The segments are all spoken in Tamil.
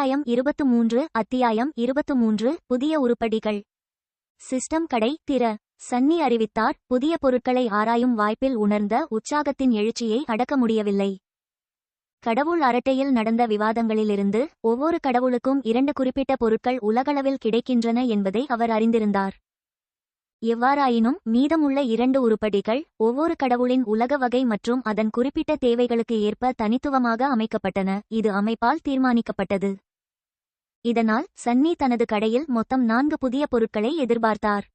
அத்தியாயம் இருபத்து மூன்று அத்தியாயம் இருபத்து மூன்று புதிய உருப்படிகள். சிஸ்டம் கடை திற. சன்னி அறிவித்தார் புதிய பொருட்களை ஆராயும் வாய்ப்பில் உணர்ந்த உற்சாகத்தின் எழுச்சியை அடக்க முடியவில்லை. கடவுள் அரட்டையில் நடந்த விவாதங்களிலிருந்து ஒவ்வொரு கடவுளுக்கும் இரண்டு குறிப்பிட்ட பொருட்கள் உலகளவில் கிடைக்கின்றன என்பதை அவர் அறிந்திருந்தார். எவ்வாறாயினும் மீதமுள்ள இரண்டு உருப்படிகள் ஒவ்வொரு கடவுளின் உலக வகை மற்றும் அதன் குறிப்பிட்ட தேவைகளுக்கு ஏற்ப தனித்துவமாக அமைக்கப்பட்டன. இது அமைப்பால் தீர்மானிக்கப்பட்டது. இதனால் சன்னி தனது கடையில் மொத்தம் நான்கு புதிய பொருட்களை எதிர்பார்த்தார்.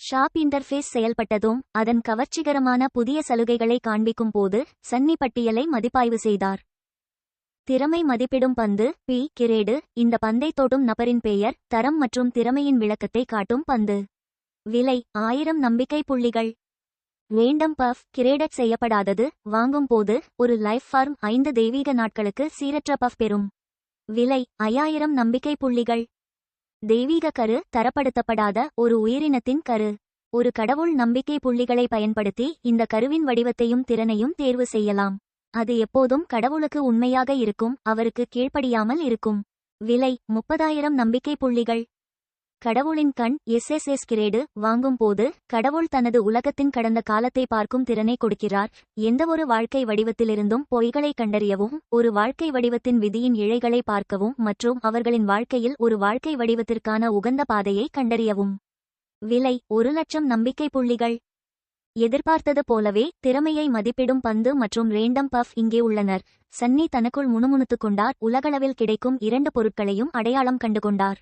ஷாப் இன்டர்ஃபேஸ் செயல்பட்டதும் அதன் கவர்ச்சிகரமான புதிய சலுகைகளை காண்பிக்கும் போது சன்னி பட்டியலை மதிப்பாய்வு செய்தார். திறமை மதிப்பிடும் பந்து பி கிரேடு இந்த பந்தை தோட்டும் நபரின் பெயர் தரம் மற்றும் திறமையின் விளக்கத்தை காட்டும் பந்து. விலை ஆயிரம் நம்பிக்கை புள்ளிகள். வேண்டம் பஃப் கிரேடட் செய்யப்படாதது வாங்கும் போது ஒரு லைஃப் ஃபார்ம் ஐந்து தெய்வீக நாட்களுக்கு சீரற்ற பஃப் பெறும். விலை ஐயாயிரம் நம்பிக்கை புள்ளிகள். தெய்வீக கரு தரப்படுத்தப்படாத ஒரு உயிரினத்தின் கரு. ஒரு கடவுள் நம்பிக்கை புள்ளிகளை பயன்படுத்தி இந்த கருவின் வடிவத்தையும் திறனையும் தேர்வு செய்யலாம். அது எப்போதும் கடவுளுக்கு உண்மையாக இருக்கும் அவருக்கு கீழ்ப்படியாமல் இருக்கும். விலை முப்பதாயிரம் நம்பிக்கை புள்ளிகள். கடவுளின் கண் எஸ் எஸ் எஸ் கிரேடு வாங்கும் போது கடவுள் தனது உலகத்தின் கடந்த காலத்தை பார்க்கும் திறனை கொடுக்கிறார். எந்தவொரு வாழ்க்கை வடிவத்திலிருந்தும் பொய்களை கண்டறியவும் ஒரு வாழ்க்கை வடிவத்தின் விதியின் இழைகளை பார்க்கவும் மற்றும் அவர்களின் வாழ்க்கையில் ஒரு வாழ்க்கை வடிவத்திற்கான உகந்த பாதையை கண்டறியவும். விலை ஒரு லட்சம் நம்பிக்கை புள்ளிகள். எதிர்பார்த்தது போலவே திறமையை மதிப்பிடும் பந்து மற்றும் ரேண்டம் பஃப் இங்கே உள்ளனர். சன்னி தனக்குள் முணுமுணுத்துக் கொண்டார். உலகளவில் கிடைக்கும் இரண்டு பொருட்களையும் அடையாளம் கண்டுகொண்டார்.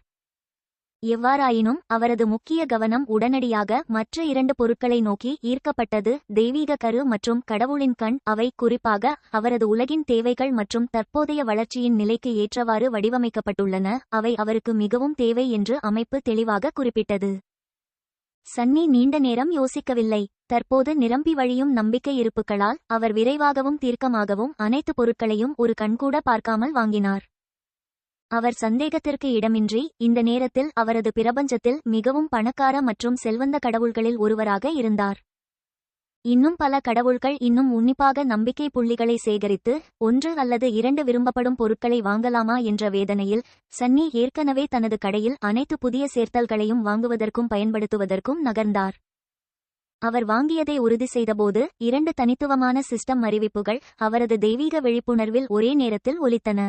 எவ்வாறாயினும் அவரது முக்கிய கவனம் உடனடியாக மற்ற இரண்டு பொருட்களை நோக்கி ஈர்க்கப்பட்டது தெய்வீக கரு மற்றும் கடவுளின் கண். அவை குறிப்பாக அவரது உலகின் தேவைகள் மற்றும் தற்போதைய வளர்ச்சியின் நிலைக்கு ஏற்றவாறு வடிவமைக்கப்பட்டுள்ளன. அவை அவருக்கு மிகவும் தேவை என்று அமைப்பு தெளிவாக குறிப்பிட்டது. சன்னி நீண்ட நேரம் யோசிக்கவில்லை. தற்போது நிரம்பி வழியும் நம்பிக்கை இருப்புகளால் அவர் விரைவாகவும் தீர்க்கமாகவும் அனைத்து பொருட்களையும் ஒரு கண்கூட பார்க்காமல் வாங்கினார். அவர் சந்தேகத்திற்கு இடமின்றி இந்த நேரத்தில் அவரது பிரபஞ்சத்தில் மிகவும் பணக்கார மற்றும் செல்வந்த கடவுள்களில் ஒருவராக இருந்தார். இன்னும் பல கடவுள்கள் இன்னும் உன்னிப்பாக நம்பிக்கை புள்ளிகளை சேகரித்து ஒன்று அல்லது இரண்டு விரும்பப்படும் பொருட்களை வாங்கலாமா என்ற வேதனையில் சன்னி ஏற்கனவே தனது கடையில் அனைத்து புதிய சேர்த்தல்களையும் வாங்குவதற்கும் பயன்படுத்துவதற்கும் நகர்ந்தார். அவர் வாங்கியதை உறுதி செய்தபோது இரண்டு தனித்துவமான சிஸ்டம் அறிவிப்புகள் அவரது தெய்வீக விழிப்புணர்வில் ஒரே நேரத்தில் ஒலித்தன.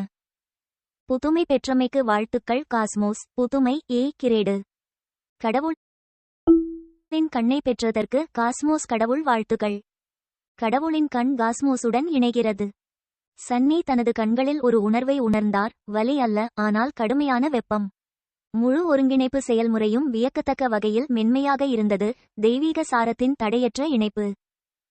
புதுமை பெற்றமைக்கு வாழ்த்துக்கள் காஸ்மோஸ். புதுமை ஏ. கிரேடு. கடவுளின் கண்ணை பெற்றதற்கு காஸ்மோஸ் கடவுள் வாழ்த்துக்கள். கடவுளின் கண் காஸ்மோஸுடன் இணைகிறது. சன்னி தனது கண்களில் ஒரு உணர்வை உணர்ந்தார். வலி அல்ல ஆனால் கடுமையான வெப்பம். முழு ஒருங்கிணைப்பு செயல்முறையும் வியக்கத்தக்க வகையில் மென்மையாக இருந்தது. தெய்வீக சாரத்தின் தடையற்ற இணைப்பு.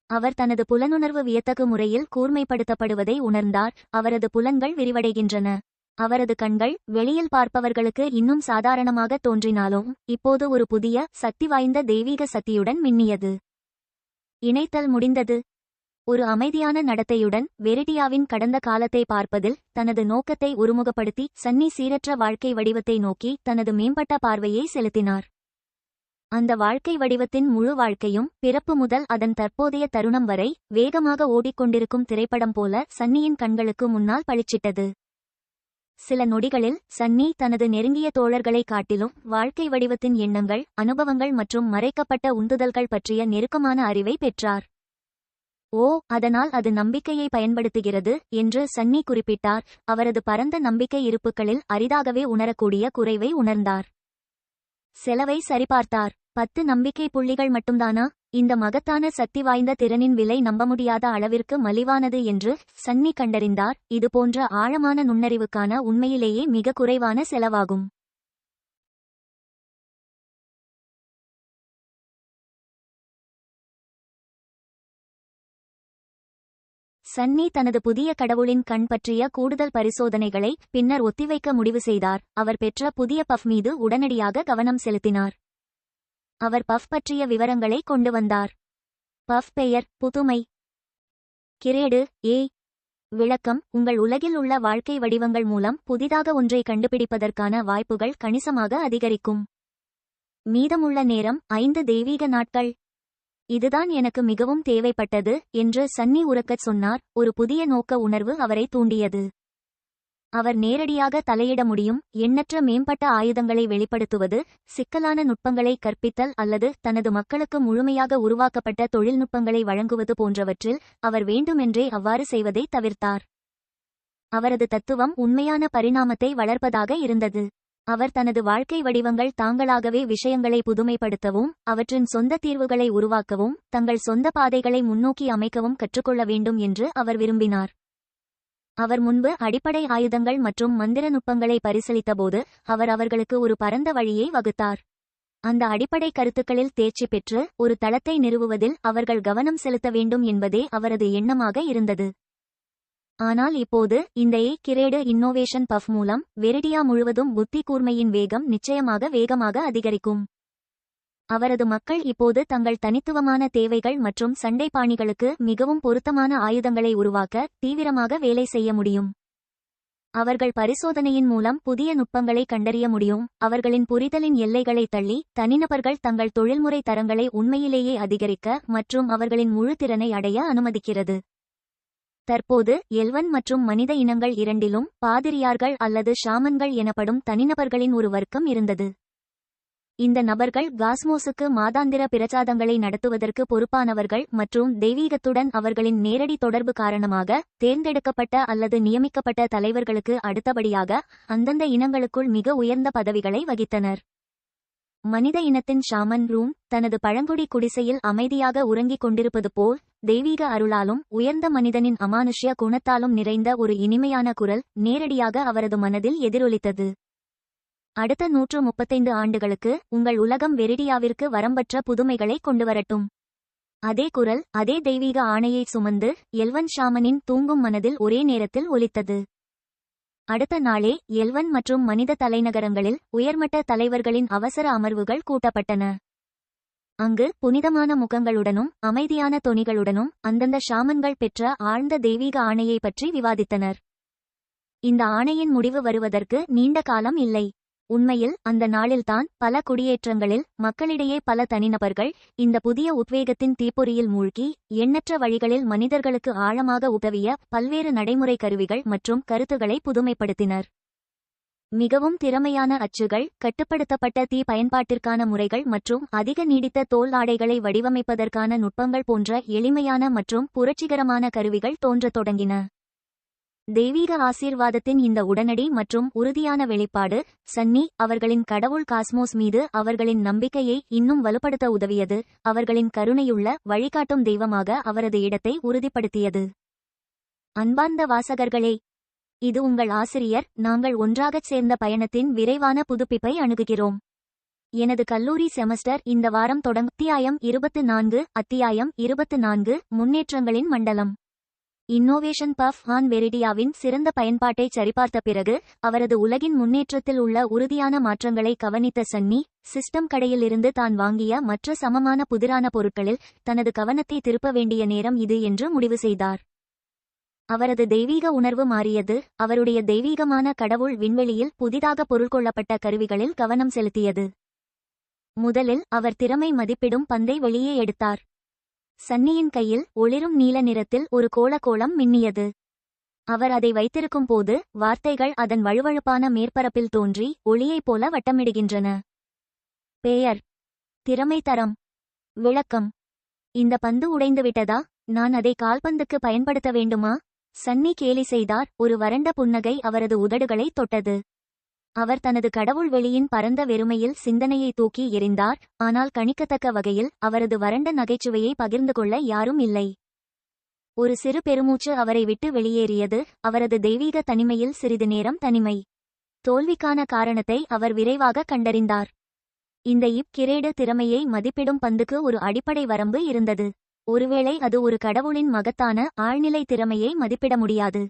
அவர் தனது புலனுணர்வு வியத்தகு முறையில் கூர்மைப்படுத்தப்படுவதை உணர்ந்தார். அவரது புலன்கள் விரிவடைகின்றன. அவரது கண்கள் வெளியில் பார்ப்பவர்களுக்கு இன்னும் சாதாரணமாக தோன்றினாலும் இப்போது ஒரு புதிய சக்தி வாய்ந்த தெய்வீக சக்தியுடன் மின்னியது. இணைத்தல் முடிந்தது. ஒரு அமைதியான நடத்தையுடன் வெரிடியாவின் கடந்த காலத்தை பார்ப்பதில் தனது நோக்கத்தை ஒருமுகப்படுத்தி சன்னி சீரற்ற வாழ்க்கை வடிவத்தை நோக்கி தனது மேம்பட்ட பார்வையை செலுத்தினார். அந்த வாழ்க்கை வடிவத்தின் முழு வாழ்க்கையும் பிறப்பு முதல் அதன் தற்போதைய தருணம் வரை வேகமாக ஓடிக்கொண்டிருக்கும் திரைப்படம் போல சன்னியின் கண்களுக்கு முன்னால் பளிச்சிட்டது. சில நொடிகளில் சன்னி தனது நெருங்கிய தோழர்களை காட்டிலும் வாழ்க்கை வடிவத்தின் எண்ணங்கள் அனுபவங்கள் மற்றும் மறைக்கப்பட்ட உந்துதல்கள் பற்றிய நெருக்கமான அறிவை பெற்றார். ஓ அதனால் அது நம்பிக்கையை பயன்படுத்துகிறது என்று சன்னி குறிப்பிட்டார். அவரது பரந்த நம்பிக்கை இருப்புகளில் அரிதாகவே உணரக்கூடிய குறைவை உணர்ந்தார். செலவை சரிபார்த்தார். பத்து நம்பிக்கை புள்ளிகள் மட்டும்தானா? இந்த மகத்தான சக்தி வாய்ந்த திறனின் விலை நம்ப முடியாத அளவிற்கு மலிவானது என்று சன்னி கண்டறிந்தார். இதுபோன்ற ஆழமான நுண்ணறிவுக்கான உண்மையிலேயே மிக குறைவான செலவாகும். சன்னி தனது புதிய கடவுளின் கண் பற்றிய கூடுதல் பரிசோதனைகளை பின்னர் ஒத்திவைக்க முடிவு செய்தார். அவர் பெற்ற புதிய பஃப் மீது உடனடியாக கவனம் செலுத்தினார். அவர் பஃப் பற்றிய விவரங்களை கொண்டு வந்தார். பஃப் பெயர் புதுமை. Grade A. விளக்கம் உங்கள் உலகில் உள்ள வாழ்க்கை வடிவங்கள் மூலம் புதிதாக ஒன்றை கண்டுபிடிப்பதற்கான வாய்ப்புகள் கணிசமாக அதிகரிக்கும். மீதமுள்ள நேரம் ஐந்து தெய்வீக நாட்கள். இதுதான் எனக்கு மிகவும் தேவைப்பட்டது என்று சன்னி உறக்கச் சொன்னார் ஒரு புதிய நோக்க உணர்வு அவரை தூண்டியது. அவர் நேரடியாக தலையிட முடியும். எண்ணற்ற மேம்பட்ட ஆயுதங்களை வெளிப்படுத்துவது சிக்கலான நுட்பங்களை கற்பித்தல் அல்லது தனது மக்களுக்கு முழுமையாக உருவாக்கப்பட்ட தொழில்நுட்பங்களை வழங்குவது போன்றவற்றில் அவர் வேண்டுமென்றே அவ்வாறு செய்வதை தவிர்த்தார். அவரது தத்துவம் உண்மையான பரிணாமத்தை வளர்ப்பதாக இருந்தது. அவர் தனது வாழ்க்கை வடிவங்கள் தாங்களாகவே விஷயங்களை புதுமைப்படுத்தவும் அவற்றின் சொந்த தீர்வுகளை உருவாக்கவும் தங்கள் சொந்த பாதைகளை முன்னோக்கி அமைக்கவும் கற்றுக்கொள்ள வேண்டும் என்று அவர் விரும்பினார். அவர் முன்பு அடிப்படை ஆயுதங்கள் மற்றும் மந்திர நுட்பங்களை பரிசீலித்தபோது அவர் அவர்களுக்கு ஒரு பரந்த வழியை வகுத்தார். அந்த அடிப்படை கருத்துக்களில் தேர்ச்சி பெற்று ஒரு தளத்தை நிறுவுவதில் அவர்கள் கவனம் செலுத்த வேண்டும் என்பதே அவரது எண்ணமாக இருந்தது. ஆனால் இப்போது இந்த ஏ கிரேடு இன்னோவேஷன் பஃப் மூலம் வெரிடியா முழுவதும் புத்தி கூர்மையின் வேகம் நிச்சயமாக வேகமாக அதிகரிக்கும். அவரது மக்கள் இப்போது தங்கள் தனித்துவமான தேவைகள் மற்றும் சண்டை பாணிகளுக்கு மிகவும் பொருத்தமான ஆயுதங்களை உருவாக்க தீவிரமாக வேலை செய்ய முடியும். அவர்கள் பரிசோதனையின் மூலம் புதிய நுட்பங்களை கண்டறிய முடியும். அவர்களின் புரிதலின் எல்லைகளை தள்ளி தனிநபர்கள் தங்கள் தொழில்முறை தரங்களை உண்மையிலேயே அதிகரிக்க மற்றும் அவர்களின் முழு திறனை அடைய அனுமதிக்கிறது. தற்போது எல்வன் மற்றும் மனித இனங்கள் இரண்டிலும் பாதிரியார்கள் அல்லது ஷாமன்கள் எனப்படும் தனிநபர்களின் ஒரு வர்க்கம் இருந்தது. இந்த நபர்கள் காஸ்மோஸுக்கு மாதாந்திர பிரச்சாதங்களை நடத்துவதற்கு பொறுப்பானவர்கள் மற்றும் தெய்வீகத்துடன் அவர்களின் நேரடி தொடர்பு காரணமாக தேர்ந்தெடுக்கப்பட்ட அல்லது நியமிக்கப்பட்ட தலைவர்களுக்கு அடுத்தபடியாக அந்தந்த இனங்களுக்குள் மிக உயர்ந்த பதவிகளை வகித்தனர். மனித இனத்தின் ஷாமன் ரூம் தனது பழங்குடி குடிசையில் அமைதியாக உறங்கிக் கொண்டிருப்பது போல் தெய்வீக அருளாலும் உயர்ந்த மனிதனின் அமானுஷ்ய குணத்தாலும் நிறைந்த ஒரு இனிமையான குரல் நேரடியாக அவரது மனதில் எதிரொலித்தது. அடுத்த நூற்று முப்பத்தைந்து ஆண்டுகளுக்கு உங்கள் உலகம் வெரிடியாவிற்கு வரம்பற்ற புதுமைகளை கொண்டுவரட்டும். அதே குரல் அதே தெய்வீக ஆணையை சுமந்து எல்வன் ஷாமனின் தூங்கும் மனதில் ஒரே நேரத்தில் ஒலித்தது. அடுத்த நாளே எல்வன் மற்றும் மனித தலைநகரங்களில் உயர்மட்ட தலைவர்களின் அவசர அமர்வுகள் கூட்டப்பட்டன. அங்கு புனிதமான முகங்களுடனும் அமைதியான தொனிகளுடனும் அந்தந்த ஷாமன்கள் பெற்ற ஆழ்ந்த தெய்வீக ஆணையை பற்றி விவாதித்தனர். இந்த ஆணையின் முடிவு வருவதற்கு நீண்ட காலம் இல்லை. உண்மையில் அந்த நாளில்தான் பல குடியேற்றங்களில் மக்களிடையே பல தனிநபர்கள் இந்த புதிய உத்வேகத்தின் தீப்பொறியில் மூழ்கி எண்ணற்ற வழிகளில் மனிதர்களுக்கு ஆழமாக உதவிய பல்வேறு நடைமுறை கருவிகள் மற்றும் கருத்துக்களை புதுமைப்படுத்தினர். மிகவும் திறமையான அச்சுகள் கட்டுப்படுத்தப்பட்ட தீ பயன்பாட்டிற்கான முறைகள் மற்றும் அதிக நீடித்த தோல் ஆடைகளை வடிவமைப்பதற்கான நுட்பங்கள் போன்ற எளிமையான மற்றும் புரட்சிகரமான கருவிகள் தோன்றத் தொடங்கின. தெய்வீக ஆசீர்வாதத்தின் இந்த உடனடி மற்றும் உறுதியான வெளிப்பாடு சன்னி அவர்களின் கடவுள் காஸ்மோஸ் மீது அவர்களின் நம்பிக்கையை இன்னும் வலுப்படுத்த உதவியது. அவர்களின் கருணையுள்ள வழிகாட்டும் தெய்வமாக அவரது இடத்தை உறுதிப்படுத்தியது. அன்பார்ந்த வாசகர்களே இது உங்கள் ஆசிரியர் நாங்கள் ஒன்றாகச் சேர்ந்த பயணத்தின் விரைவான புதுப்பிப்பை அணுகுகிறோம். எனது கல்லூரி செமஸ்டர் இந்த வாரம் தொடங்க அத்தியாயம் இருபத்து நான்கு அத்தியாயம் இருபத்து நான்கு முன்னேற்றங்களின் மண்டலம். இன்னோவேஷன் பஃப் ஹான் வெரிடியாவின் சிறந்த பயன்பாட்டை சரிபார்த்த பிறகு அவரது உலகின் முன்னேற்றத்தில் உள்ள உறுதியான மாற்றங்களை கவனித்த சன்னி சிஸ்டம் கடையிலிருந்து தான் வாங்கிய மற்ற சமமான புதிரான பொருட்களில் தனது கவனத்தை திருப்ப வேண்டிய நேரம் இது என்று முடிவு செய்தார். அவரது தெய்வீக உணர்வு மாறியது. அவருடைய தெய்வீகமான கடவுள் விண்வெளியில் புதிதாக பொருள் கொள்ளப்பட்ட கருவிகளில் கவனம் செலுத்தியது. முதலில் அவர் திறமை மதிப்பிடும் பந்தை வெளியே எடுத்தார். சன்னியின் கையில் ஒளிரும் நீல நிறத்தில் ஒரு கோலக்கோளம் மின்னியது. அவர் அதை வைத்திருக்கும் போது வார்த்தைகள் அதன் வழுவழுப்பான மேற்பரப்பில் தோன்றி ஒளியைப் போல வட்டமிடுகின்றன. பெயர். திறமை தரம். விளக்கம். இந்த பந்து உடைந்துவிட்டதா நான் அதை கால்பந்துக்கு பயன்படுத்த வேண்டுமா? சன்னி கேலி செய்தார். ஒரு வறண்ட புன்னகை அவரது உதடுகளை தொட்டது. அவர் தனது கடவுள் வெளியின் பரந்த வெறுமையில் சிந்தனையை தூக்கி எறிந்தார். ஆனால் கணிக்கத்தக்க வகையில் அவரது வறண்ட நகைச்சுவையை பகிர்ந்து கொள்ள யாரும் இல்லை. ஒரு சிறு பெருமூச்சு அவரை விட்டு வெளியேறியது. அவரது தெய்வீக தனிமையில் சிறிது நேரம் தனிமை. தோல்விக்கான காரணத்தை அவர் விரைவாக கண்டறிந்தார். இந்த இப் கிரேடு திறமையை மதிப்பிடும் பந்துக்கு ஒரு அடிப்படை வரம்பு இருந்தது. ஒருவேளை அது ஒரு கடவுளின் மகத்தான ஆழ்நிலை திறமையை மதிப்பிட முடியாது.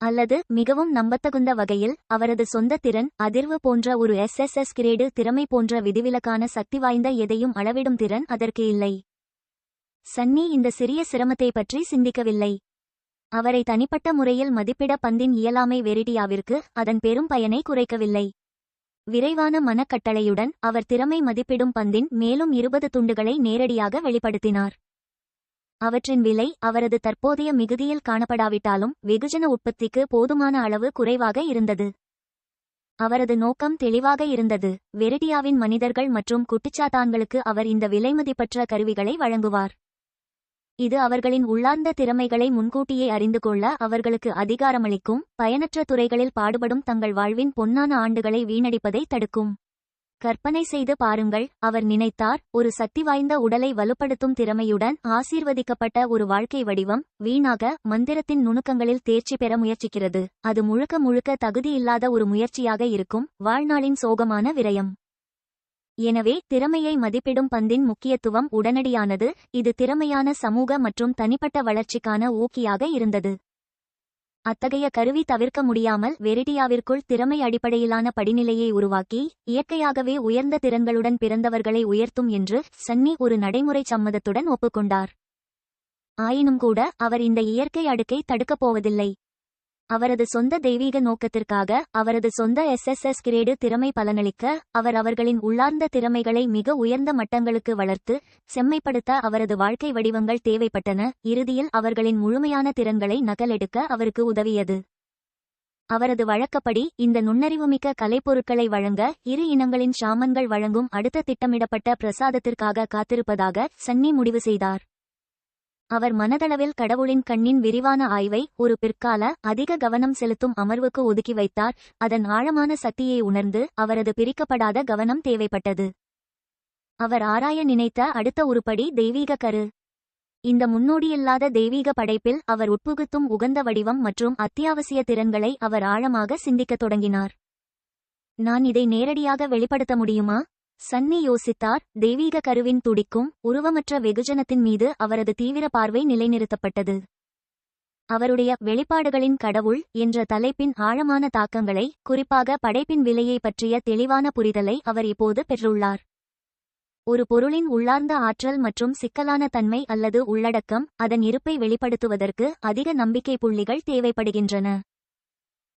அல்லது மிகவும் நம்பத்தகுந்த வகையில் அவரது சொந்த திறன் அதிர்வு போன்ற ஒரு எஸ்எஸ்எஸ் கிரேடு திறமை போன்ற விதிவிலக்கான சக்தி வாய்ந்த எதையும் அளவிடும் திறன் அதற்கு இல்லை. சன்னி இந்த சிறிய சிரமத்தை பற்றி சிந்திக்கவில்லை. அவரை தனிப்பட்ட முறையில் மதிப்பிட பந்தின் இயலாமை வெரிடியாவிற்கு அதன் பெரும் பயனை குறைக்கவில்லை. விரைவான மனக்கட்டளையுடன் அவர் திறமை மதிப்பிடும் பந்தின் மேலும் இருபது துண்டுகளை நேரடியாக வெளிப்படுத்தினார். அவற்றின் விலை அவரது தற்போதைய மிகுதியில் காணப்படாவிட்டாலும் வெகுஜன உற்பத்திக்கு போதுமான அளவு குறைவாக இருந்தது. அவரது நோக்கம் தெளிவாக இருந்தது. வெரிடியாவின் மனிதர்கள் மற்றும் குட்டிச்சாத்தான்களுக்கு அவர் இந்த விலைமதிப்பற்ற கருவிகளை வழங்குவார். இது அவர்களின் உள்ளார்ந்த திறமைகளை முன்கூட்டியே அறிந்து கொள்ள அவர்களுக்கு அதிகாரமளிக்கும் பயனற்ற துறைகளில் பாடுபடும் தங்கள் வாழ்வின் பொன்னான ஆண்டுகளை வீணடிப்பதை தடுக்கும். கற்பனை செய்து பாருங்கள் அவர் நினைத்தார் ஒரு சக்தி வாய்ந்த உடலை வலுப்படுத்தும் திறமையுடன் ஆசீர்வதிக்கப்பட்ட ஒரு வாழ்க்கை வடிவம் வீணாக மந்திரத்தின் நுணுக்கங்களில் தேர்ச்சி பெற முயற்சிக்கிறது. அது முழுக்க முழுக்க தகுதியில்லாத ஒரு முயற்சியாக இருக்கும் வாழ்நாளின் சோகமான விரயம். எனவே திறமையை மதிப்பிடும் பந்தின் முக்கியத்துவம் உடனடியானது இது திறமையான சமூக மற்றும் தனிப்பட்ட வளர்ச்சிக்கான ஊக்கியாக இருந்தது. அத்தகைய கருவி தவிர்க்க முடியாமல் வெரிடியாவிற்குள் திறமை அடிப்படையிலான படிநிலையை உருவாக்கி இயற்கையாகவே உயர்ந்த திறன்களுடன் பிறந்தவர்களை உயர்த்தும் என்று சன்னி ஒரு நடைமுறை சம்மதத்துடன் ஒப்புக்கொண்டார். ஆயினும் கூட அவர் இந்த இயற்கை அடுக்கை தடுக்கப் போவதில்லை. அவரது சொந்த தெய்வீக நோக்கத்திற்காக அவரது சொந்த எஸ்எஸ்எஸ் கிரேடு திறமை பலனளிக்க அவர் அவர்களின் உள்ளார்ந்த திறமைகளை மிக உயர்ந்த மட்டங்களுக்கு வளர்த்து செம்மைப்படுத்த அவரது வாழ்க்கை வடிவங்கள் தேவைப்பட்டன. இறுதியில் அவர்களின் முழுமையான திறன்களை நகலெடுக்க அவருக்கு உதவியது. அவரது வழக்கப்படி இந்த நுண்ணறிவுமிக்க கலைப்பொருட்களை வழங்க இரு இனங்களின் ஷாமன்கள் வழங்கும் அடுத்த திட்டமிடப்பட்ட பிரசாதத்திற்காக காத்திருப்பதாக சன்னி முடிவு செய்தார். அவர் மனதளவில் கடவுளின் கண்ணின் விரிவான ஆய்வை ஒரு பிற்கால அதிக கவனம் செலுத்தும் அமர்வுக்கு ஒதுக்கி வைத்தார். அதன் ஆழமான சக்தியை உணர்ந்து அவரது பிரிக்கப்படாத கவனம் தேவைப்பட்டது. அவர் ஆராய நினைத்த அடுத்த உருப்படி தெய்வீக கரு. இந்த முன்னோடியில்லாத தெய்வீக படைப்பில் அவர் உட்புகுத்தும் உகந்த வடிவம் மற்றும் அத்தியாவசிய திறன்களை அவர் ஆழமாக சிந்திக்கத் தொடங்கினார். நான் இதை நேரடியாக வெளிப்படுத்த முடியுமா? சன்னி யோசித்தார். தெய்வீக கருவின் துடிக்கும் உருவமற்ற வெகுஜனத்தின் மீது அவரது தீவிர பார்வை நிலைநிறுத்தப்பட்டது. அவருடைய வெளிப்பாடுகளின் கடவுள் என்ற தலைப்பின் ஆழமான தாக்கங்களை குறிப்பாக படைப்பின் விலையை பற்றிய தெளிவான புரிதலை அவர் இப்போது பெற்றுள்ளார். ஒரு பொருளின் உள்ளார்ந்த ஆற்றல் மற்றும் சிக்கலான தன்மை அல்லது உள்ளடக்கம் அதன் இருப்பை வெளிப்படுத்துவதற்கு அதிக நம்பிக்கை புள்ளிகள் தேவைப்படுகின்றன.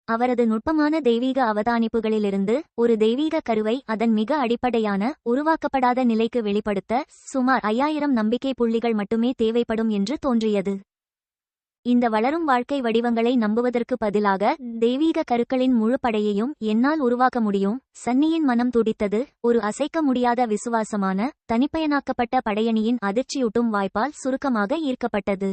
அவரது நுட்பமான தெய்வீக அவதானிப்புகளிலிருந்து ஒரு தெய்வீக கருவை அதன் மிக அடிப்படையான உருவாக்கப்படாத நிலைக்கு வெளிப்படுத்த சுமார் ஐயாயிரம் நம்பிக்கை புள்ளிகள் மட்டுமே தேவைப்படும் என்று தோன்றியது. இந்த வளரும் வாழ்க்கை வடிவங்களை நம்புவதற்கு பதிலாக தெய்வீக கருக்களின் முழு படையையும் என்னால் உருவாக்க முடியும். சன்னியின் மனம் துடித்தது ஒரு அசைக்க முடியாத விசுவாசமான தனிப்பயனாக்கப்பட்ட படையணியின் அதிர்ச்சியூட்டும் வாய்ப்பால் சுருக்கமாக ஈர்க்கப்பட்டது.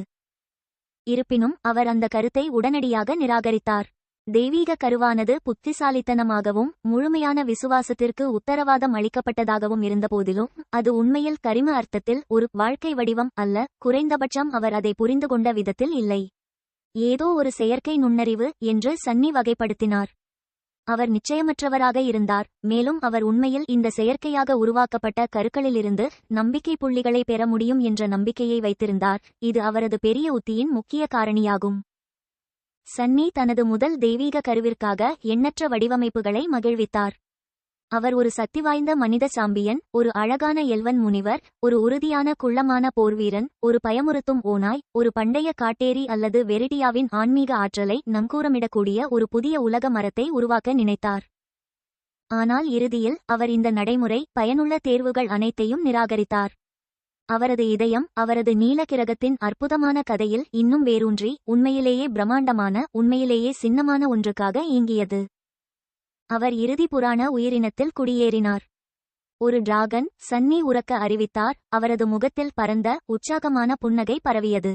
இருப்பினும் அவர் அந்த கருத்தை உடனடியாக நிராகரித்தார். தெய்வீக கருவானது புத்திசாலித்தனமாகவும் முழுமையான விசுவாசத்திற்கு உத்தரவாதம் அளிக்கப்பட்டதாகவும் இருந்தபோதிலும் அது உண்மையில் கரிம அர்த்தத்தில் ஒரு வாழ்க்கை வடிவம் அல்ல குறைந்தபட்சம் அவர் அதை புரிந்து கொண்ட விதத்தில் இல்லை. ஏதோ ஒரு செயற்கை நுண்ணறிவு என்று சன்னி வகைப்படுத்தினார். அவர் நிச்சயமற்றவராக இருந்தார் மேலும் அவர் உண்மையில் இந்த செயற்கையாக உருவாக்கப்பட்ட கருக்களிலிருந்து நம்பிக்கை புள்ளிகளை பெற முடியும் என்ற நம்பிக்கையை வைத்திருந்தார் இது அவரது பெரிய உத்தியின் முக்கிய காரணியாகும். சன்னி தனது முதல் தெய்வீக கருவிற்காக எண்ணற்ற வடிவமைப்புகளை மகிழ்வித்தார். அவர் ஒரு சக்திவாய்ந்த மனித சாம்பியன் ஒரு அழகான எல்வன் முனிவர் ஒரு உறுதியான குள்ளமான போர்வீரன் ஒரு பயமுறுத்தும் ஓனாய் ஒரு பண்டைய காட்டேரி அல்லது வெரிடியாவின் ஆன்மீக ஆற்றலை நங்கூரமிடக்கூடிய ஒரு புதிய உலக மரத்தை உருவாக்க நினைத்தார். ஆனால் இறுதியில் அவர் இந்த நடைமுறை பயனுள்ள தேர்வுகள் அனைத்தையும் நிராகரித்தார். அவரது இதயம் அவரது நீலக்கிரகத்தின் அற்புதமான கதையில் இன்னும் வேரூன்றி உண்மையிலேயே பிரம்மாண்டமான உண்மையிலேயே சின்னமான ஒன்றுக்காக இயங்கியது. அவர் இறுதி புராண உயிரினத்தில் குடியேறினார். ஒரு டிராகன் சன்னி உறக்க அறிவித்தார் அவரது முகத்தில் பரந்த உற்சாகமான புன்னகை பரவியது.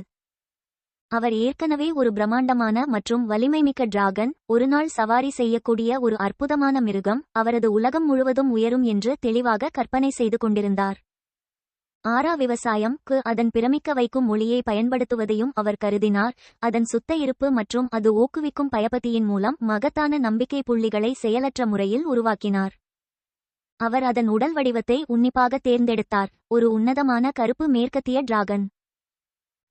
அவர் ஏற்கனவே ஒரு பிரம்மாண்டமான மற்றும் வலிமைமிக்க டிராகன் ஒருநாள் சவாரி செய்யக்கூடிய ஒரு அற்புதமான மிருகம் அவரது உலகம் முழுவதும் உயரும் என்று தெளிவாக கற்பனை செய்து கொண்டிருந்தார். ஆரா விவசாயம் க்கு அதன் பிரமிக்க வைக்கும் மொழியை பயன்படுத்துவதையும் அவர் கருதினார். அதன் சுத்த இருப்பு மற்றும் அது ஊக்குவிக்கும் பயபத்தியின் மூலம் மகத்தான நம்பிக்கை புள்ளிகளை செயலற்ற முறையில் உருவாக்கினார். அவர் அதன் உடல் வடிவத்தை உன்னிப்பாக தேர்ந்தெடுத்தார். ஒரு உன்னதமான கருப்பு மேற்கத்திய டிராகன்.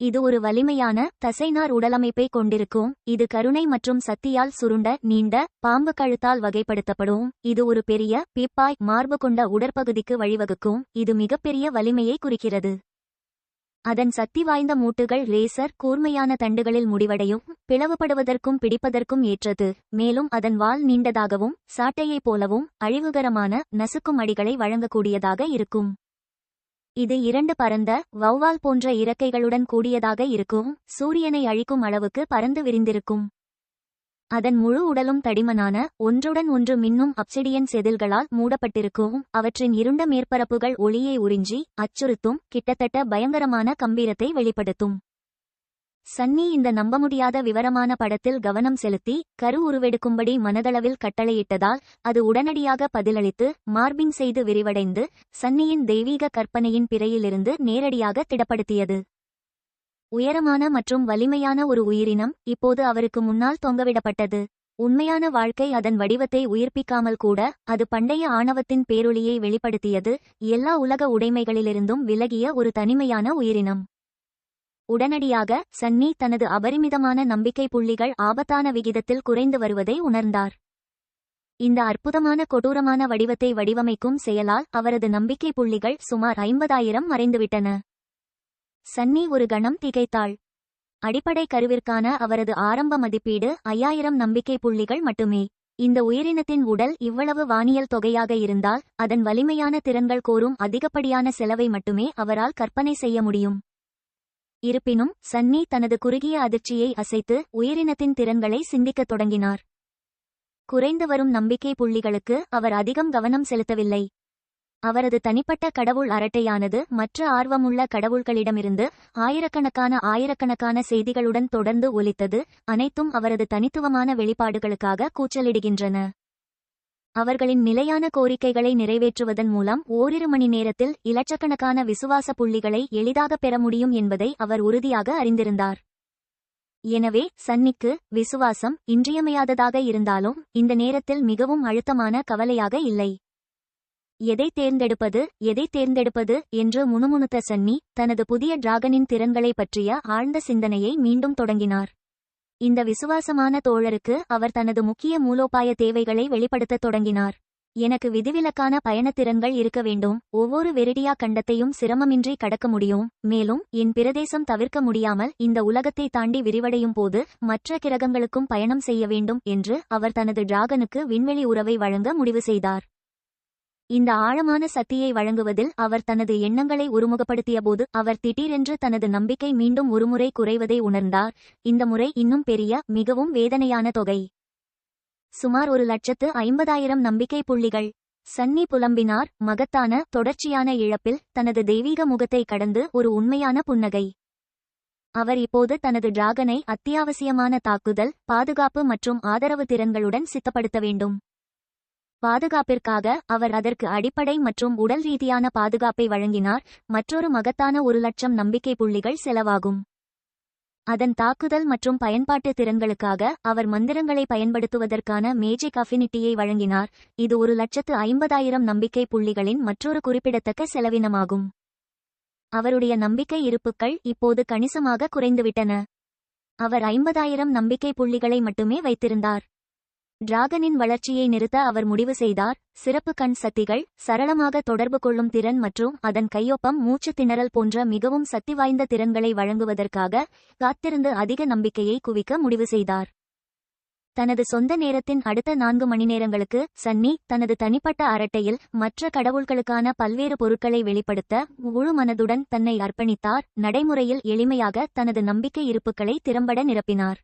இது ஒரு வலிமையான தசைநார் உடலமைப்பை கொண்டிருக்கும். இது கருணை மற்றும் சக்தியால் சுருண்ட நீண்ட பாம்பு கழுத்தால் வகைப்படுத்தப்படும். இது ஒரு பெரிய பீப்பாய் மார்பு கொண்ட உடற்பகுதிக்கு வழிவகுக்கும். இது மிகப்பெரிய வலிமையை குறிக்கிறது. அதன் சக்தி வாய்ந்த மூட்டுகள் லேசர் கூர்மையான தண்டுகளில் முடிவடையும் பிளவுபடுவதற்கும் பிடிப்பதற்கும் ஏற்றது. மேலும் அதன் வால் நீண்டதாகவும் சாட்டையைப் போலவும் அழிவுகரமான நசுக்கும் அடிகளை வழங்கக்கூடியதாக இருக்கும். இது இரண்டு பரந்த வௌவால் போன்ற இறக்கைகளுடன் கூடியதாக இருக்கும் சூரியனை அழிக்கும் அளவுக்கு பறந்து விரிந்திருக்கும். அதன் முழு உடலும் தடிமனான ஒன்றுடன் ஒன்று மின்னும் அப்சிடியன் செதில்களால் மூடப்பட்டிருக்கும் அவற்றின் இருண்ட மேற்பரப்புகள் ஒளியை உறிஞ்சி அச்சுறுத்தும் கிட்டத்தட்ட பயங்கரமான கம்பீரத்தை வெளிப்படுத்தும். சன்னி இந்த நம்பமுடியாத விவரமான படத்தில் கவனம் செலுத்தி கரு உருவெடுக்கும்படி மனதளவில் கட்டளையிட்டதால் அது உடனடியாக பதிலளித்து மார்பிங் செய்து விரிவடைந்து சன்னியின் தெய்வீக கற்பனையின் பிறையிலிருந்து நேரடியாக திடப்படுத்தியது. உயரமான மற்றும் வலிமையான ஒரு உயிரினம் இப்போது அவருக்கு முன்னால் தொங்கவிடப்பட்டது. உண்மையான வாழ்க்கை அதன் வடிவத்தை உயிர்ப்பிக்காமல் கூட அது பண்டைய ஆணவத்தின் பேரொளியை வெளிப்படுத்தியது. எல்லா உலக உடைமைகளிலிருந்தும் விலகிய ஒரு தனிமையான உயிரினம். உடனடியாக சன்னி தனது அபரிமிதமான நம்பிக்கை புள்ளிகள் ஆபத்தான விகிதத்தில் குறைந்து வருவதை உணர்ந்தார். இந்த அற்புதமான கொடூரமான வடிவத்தை வடிவமைக்கும் செயலால் அவரது நம்பிக்கை புள்ளிகள் சுமார் ஐம்பதாயிரம் மறைந்துவிட்டன. சன்னி ஒரு கணம் திகைத்தாள். அடிப்படை கருவிற்கான அவரது ஆரம்ப மதிப்பீடு ஐயாயிரம் நம்பிக்கை புள்ளிகள் மட்டுமே. இந்த உயிரினத்தின் உடல் இவ்வளவு வானியல் தொகையாக இருந்தால் அதன் வலிமையான திறன்கள் கோரும் அதிகப்படியான செலவை மட்டுமே அவரால் கற்பனை செய்ய முடியும். இருப்பினும் சன்னி தனது குறுகிய அதிர்ச்சியை அசைத்து உயிரினத்தின் திறன்களை சிந்திக்கத் தொடங்கினார். குறைந்து வரும் நம்பிக்கை புள்ளிகளுக்கு அவர் அதிகம் கவனம் செலுத்தவில்லை. அவரது தனிப்பட்ட கடவுள் அரட்டையானது மற்ற ஆர்வமுள்ள கடவுள்களிடமிருந்து ஆயிரக்கணக்கான ஆயிரக்கணக்கான செய்திகளுடன் தொடர்ந்து ஒலித்தது அனைத்தும் அவரது தனித்துவமான வெளிப்பாடுகளுக்காக கூச்சலிடுகின்றன. அவர்களின் நிலையான கோரிக்கைகளை நிறைவேற்றுவதன் மூலம் ஓரிரு மணி நேரத்தில் இலட்சக்கணக்கான விசுவாச புள்ளிகளை எளிதாக பெற முடியும் என்பதை அவர் உறுதியாக அறிந்திருந்தார். எனவே சன்னிக்கு விசுவாசம் இன்றியமையாததாக இருந்தாலும் இந்த நேரத்தில் மிகவும் அழுத்தமான கவலையாக இல்லை. எதை தேர்ந்தெடுப்பது எதை தேர்ந்தெடுப்பது? என்று முணுமுணுத்த சன்னி தனது புதிய டிராகனின் திறன்களை பற்றிய ஆழ்ந்த சிந்தனையை மீண்டும் தொடங்கினார். இந்த விசுவாசமான தோழருக்கு அவர் தனது முக்கிய மூலோபாய தேவைகளை வெளிப்படுத்தத் தொடங்கினார். எனக்கு விதிவிலக்கான பயணத்திறன்கள் இருக்க வேண்டும். ஒவ்வொரு வெரிடியா கண்டத்தையும் சிரமமின்றி கடக்க முடியும். மேலும் என் பிரதேசம் தவிர்க்க முடியாமல் இந்த உலகத்தை தாண்டி விரிவடையும் போது மற்ற கிரகங்களுக்கும் பயணம் செய்ய வேண்டும் என்று அவர் தனது டிராகனுக்கு விண்வெளி உறவை வழங்க முடிவு செய்தார். இந்த ஆழமான சக்தியை வழங்குவதில் அவர் தனது எண்ணங்களை ஒருமுகப்படுத்தியபோது அவர் திடீரென்று தனது நம்பிக்கை மீண்டும் ஒருமுறை குறைவதை உணர்ந்தார். இந்த முறை இன்னும் பெரிய மிகவும் வேதனையான தொகை. சுமார் ஒரு லட்சத்து ஐம்பதாயிரம் நம்பிக்கை புள்ளிகள். சன்னி புலம்பினார். மகத்தான தொடர்ச்சியான இழப்பில் தனது தெய்வீக முகத்தை கடந்து ஒரு உண்மையான புன்னகை. அவர் இப்போது தனது டிராகனை அத்தியாவசியமான தாக்குதல் பாதுகாப்பு மற்றும் ஆதரவு திறன்களுடன் சித்தப்படுத்த வேண்டும். பாதுகாப்பிற்காக அவர் அதற்கு அடிப்படை மற்றும் உடல் ரீதியான பாதுகாப்பை வழங்கினார். மற்றொரு மகத்தான ஒரு லட்சம் நம்பிக்கை புள்ளிகள் செலவாகும். அதன் தாக்குதல் மற்றும் பயன்பாட்டு திறன்களுக்காக அவர் மந்திரங்களை பயன்படுத்துவதற்கான மேஜிக் அஃபினிட்டியை வழங்கினார். இது ஒரு லட்சத்து ஐம்பதாயிரம் நம்பிக்கை புள்ளிகளின் மற்றொரு குறிப்பிடத்தக்க செலவினமாகும். அவருடைய நம்பிக்கை இருப்புக்கள் இப்போது கணிசமாக குறைந்துவிட்டன. அவர் ஐம்பதாயிரம் நம்பிக்கை புள்ளிகளை மட்டுமே வைத்திருந்தார். டிராகனின் வளர்ச்சியை நிறுத்த அவர் முடிவு செய்தார். சிறப்பு கண் சக்திகள் சரளமாக தொடர்பு கொள்ளும் திறன் மற்றும் அதன் கையொப்பம் மூச்சு திணறல் போன்ற மிகவும் சக்தி வாய்ந்த திறன்களை வழங்குவதற்காக காத்திருந்து அதிக நம்பிக்கையை குவிக்க முடிவு செய்தார். தனது சொந்த நேரத்தின் அடுத்த நான்கு மணி நேரங்களுக்கு சன்னி தனது தனிப்பட்ட அரட்டையில் மற்ற கடவுள்களுக்கான பல்வேறு பொருட்களை வெளிப்படுத்த முழு மனதுடன் தன்னை அர்ப்பணித்தார். நடைமுறையில் எளிமையாக தனது நம்பிக்கை இருப்புகளை திறம்பட நிரப்பினார்.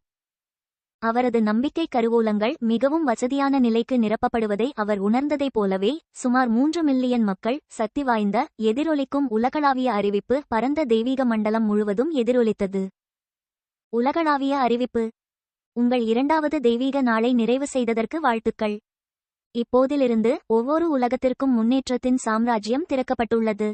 அவரது நம்பிக்கை கருவூலங்கள் மிகவும் வசதியான நிலைக்கு நிரப்பப்படுவதை அவர் உணர்ந்ததைப் போலவே சுமார் மூன்று மில்லியன் மக்கள் சக்தி வாய்ந்த எதிரொலிக்கும் உலகளாவிய அறிவிப்பு பரந்த தெய்வீக மண்டலம் முழுவதும் எதிரொலித்தது. உலகளாவிய அறிவிப்பு. உங்கள் இரண்டாவது தெய்வீக நாளை நிறைவு செய்ததற்கு வாழ்த்துக்கள். இப்போதிலிருந்து ஒவ்வொரு உலகத்திற்கும் முன்னேற்றத்தின் சாம்ராஜ்யம் திறக்கப்பட்டுள்ளது.